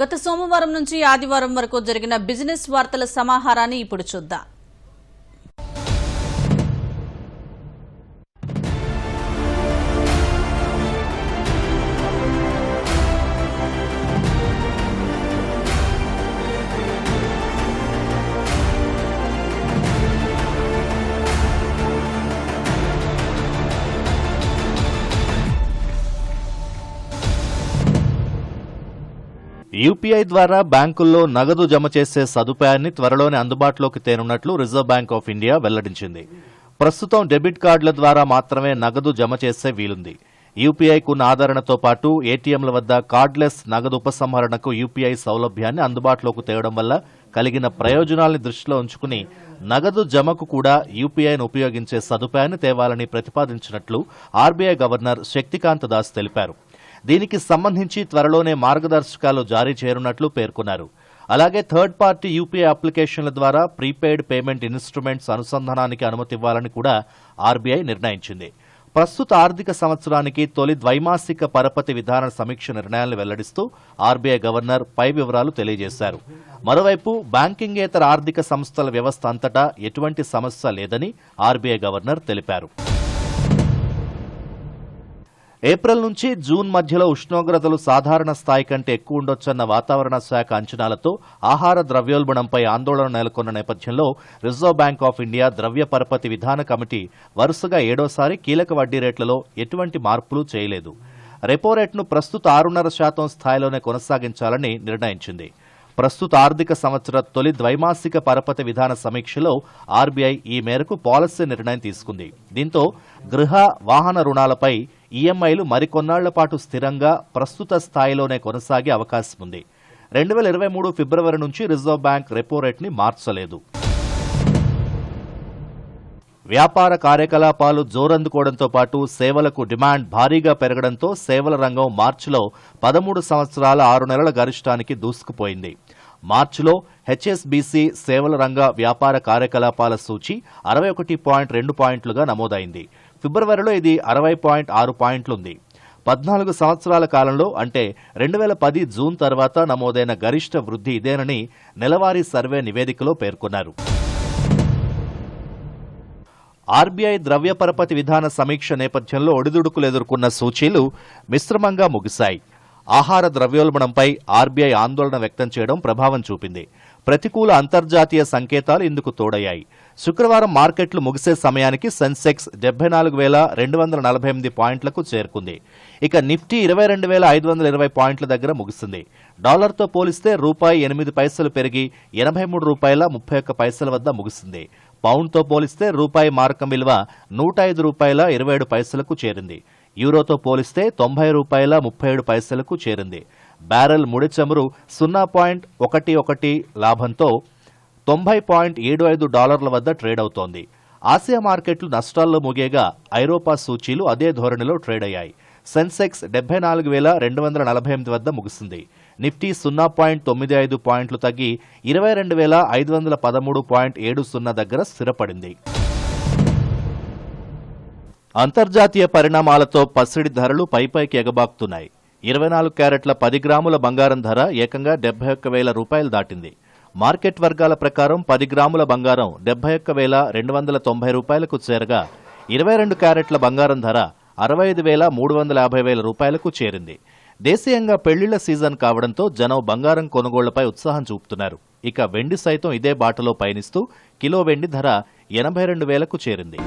గత సోమవారం నుంచి ఆదివారం వరకు జరిగిన బిజినెస్ వార్తల సమాహారాన్ని ఇప్పుడు చూద్దాం. యూపీఐ ద్వారా బ్యాంకుల్లో నగదు జమ చేసే సదుపాయాన్ని త్వరలోనే అందుబాటులోకి తేనున్నట్లు రిజర్వ్ బ్యాంక్ ఆఫ్ ఇండియా వెల్లడించింది. ప్రస్తుతం డెబిట్ కార్డుల ద్వారా మాత్రమే నగదు జమ చేసే వీలుంది. యూపీఐకున్న ఆదరణతో పాటు ఏటీఎంల వద్ద కార్డ్లెస్ నగదు ఉపసంహరణకు యూపీఐ సౌలభ్యాన్ని అందుబాటులోకి తేవడం వల్ల కలిగిన ప్రయోజనాల్ని దృష్టిలో ఉంచుకుని నగదు జమకు కూడా యూపీఐను ఉపయోగించే సదుపాయాన్ని తేవాలని ప్రతిపాదించినట్లు ఆర్బీఐ గవర్నర్ శక్తికాంత దాస్ తెలిపారు. దీనికి సంబంధించి త్వరలోనే మార్గదర్శకాలు జారీ చేయనున్నట్లు పేర్కొన్నారు. అలాగే థర్డ్ పార్టీ యూపీఐ అప్లికేషన్ల ద్వారా ప్రీపెయిడ్ పేమెంట్ ఇన్స్ట్రుమెంట్స్ అనుసంధానానికి అనుమతి ఇవ్వాలని కూడా ఆర్బీఐ నిర్ణయించింది. ప్రస్తుత ఆర్థిక సంవత్సరానికి తొలి ద్వైమాసిక పరపతి విధాన సమీక్ష నిర్ణయాలను వెల్లడిస్తూ ఆర్బీఐ గవర్నర్ పై వివరాలు తెలియజేశారు. మరోవైపు బ్యాంకింగేతర ఆర్థిక సంస్థల వ్యవస్థ అంతటా ఎటువంటి సమస్య లేదని ఆర్బీఐ గవర్నర్ తెలిపారు. ఏప్రిల్ నుంచి జూన్ మధ్యలో ఉష్ణోగ్రతలు సాధారణ స్థాయి కంటే ఎక్కువ ఉండొచ్చన్న వాతావరణ శాఖ అంచనాలతో ఆహార ద్రవ్యోల్బణంపై ఆందోళన నెలకొన్న నేపథ్యంలో రిజర్వ్ బ్యాంక్ ఆఫ్ ఇండియా ద్రవ్య పరపతి విధాన కమిటీ వరుసగా ఏడోసారి కీలక వడ్డీ రేట్లలో ఎటువంటి మార్పులు చేయలేదు. రెపో రేట్ను ప్రస్తుత ఆరున్నర శాతం స్థాయిలోనే కొనసాగించాలని నిర్ణయించింది. ప్రస్తుత ఆర్థిక సంవత్సర తొలి ద్వైమాసిక పరపతి విధాన సమీక్షలో ఆర్బీఐ ఈ మేరకు పాలసీ నిర్ణయం తీసుకుంది. దీంతో గృహ వాహన రుణాలపై ఈఎంఐలు మరికొన్నాళ్ళ పాటు స్థిరంగా ప్రస్తుత స్థాయిలోనే కొనసాగే అవకాశం ఉంది. రెండు వేల ఇరవై మూడు ఫిబ్రవరి నుంచి రిజర్వ్ బ్యాంక్ రెపో రేట్ని మార్చలేదు. వ్యాపార కార్యకలాపాలు జోరందుకోవడంతో పాటు సేవలకు డిమాండ్ భారీగా పెరగడంతో సేవల రంగం మార్చిలో పదమూడు సంవత్సరాల ఆరు నెలల గరిష్టానికి దూసుకుపోయింది. మార్చిలో హెచ్ఎస్బీసీ సేవల రంగ వ్యాపార కార్యకలాపాల సూచి అరవై ఒకటి పాయింట్ రెండు పాయింట్లుగా నమోదైంది. ఫిబ్రవరిలో ఇది అరవై పాయింట్ ఆరు పాయింట్లుంది. పద్నాలుగు సంవత్సరాల కాలంలో అంటే రెండు వేల పది జూన్ తర్వాత నమోదైన గరిష్ట వృద్ధి ఇదేనని నెలవారీ సర్వే నివేదికలో పేర్కొన్నారు. ఆర్బీఐ ద్రవ్య పరపతి విధాన సమీక్ష నేపథ్యంలో ఒడిదుడుకులు ఎదుర్కొన్న సూచీలు మిశ్రమంగా ముగిశాయి. ఆహార ద్రవ్యోల్బణంపై ఆర్బీఐ ఆందోళన వ్యక్తం చేయడం ప్రభావం చూపింది. ప్రతికూల అంతర్జాతీయ సంకేతాలు ఇందుకు తోడయ్యాయి. శుక్రవారం మార్కెట్లు ముగిసే సమయానికి సెన్సెక్స్ డెబ్బై నాలుగు వేల రెండు వందల నలభై ఎనిమిది పాయింట్లకు చేరుకుంది. ఇక నిఫ్టీ ఇరవై రెండు వేల ఐదు వందల ఇరవై పాయింట్ల దగ్గర ముగిసింది. డాలర్తో పోలిస్తే రూపాయి ఎనిమిది పైసలు పెరిగి ఎనభై మూడు రూపాయల ముప్పై ఒక్క పైసల వద్ద ముగిసింది. పౌండ్తో పోలిస్తే రూపాయి మార్కం విలువ నూట ఐదు రూపాయల ఇరవై ఏడు పైసలకు చేరింది. యూరోతో పోలిస్తే తొంభై రూపాయల ముప్పై ఏడు పైసలకు చేరింది. బ్యారెల్ ముడి చమురు సున్నా పాయింట్ ఒకటి ఒకటి లాభంతో తొంభై పాయింట్ ఏడు ఐదు డాలర్ల వద్ద ట్రేడ్ అవుతోంది. ఆసియా మార్కెట్లు నష్టాల్లో ముగేగా. ఐరోపా సూచీలు అదే ధోరణిలో ట్రేడ్ అయ్యాయి. సెన్సెక్స్ డెబ్బై నాలుగు వేల రెండు వందల నలభై ఎనిమిది వద్ద ముగిసింది నిఫ్టీ సున్నా పాయింట్ తొమ్మిది ఐదు పాయింట్లు తగ్గి ఇరవై రెండు వేల ఐదు వందల పదమూడు పాయింట్ ఏడు సున్నా దగ్గర స్థిరపడింది. అంతర్జాతీయ పరిణామాలతో పసిడి ధరలు పైపైకి ఎగబాకుతున్నాయి. ఇరవై నాలుగు క్యారెట్ల పది గ్రాముల బంగారం ధర ఏకంగా డెబ్బై ఒక్క వేల రూపాయలు దాటింది. మార్కెట్ వర్గాల ప్రకారం పది గ్రాముల బంగారం డెబ్బై ఒక్క వేల రెండు వందల తొంభై రూపాయలకు చేరగా ఇరవై రెండు క్యారెట్ల బంగారం ధర అరవై ఐదు వేల మూడు వందల యాభై వేల రూపాయలకు చేరింది. దేశీయంగా పెళ్ళిళ్ళ సీజన్ కావడంతో జనం బంగారం కొనుగోళ్ళపై ఉత్సాహం చూపుతున్నారు. ఇక వెండి సైతం ఇదే బాటలో పయనిస్తూ కిలో వెండి ధర ఎనభై రెండు వేలకు చేరింది.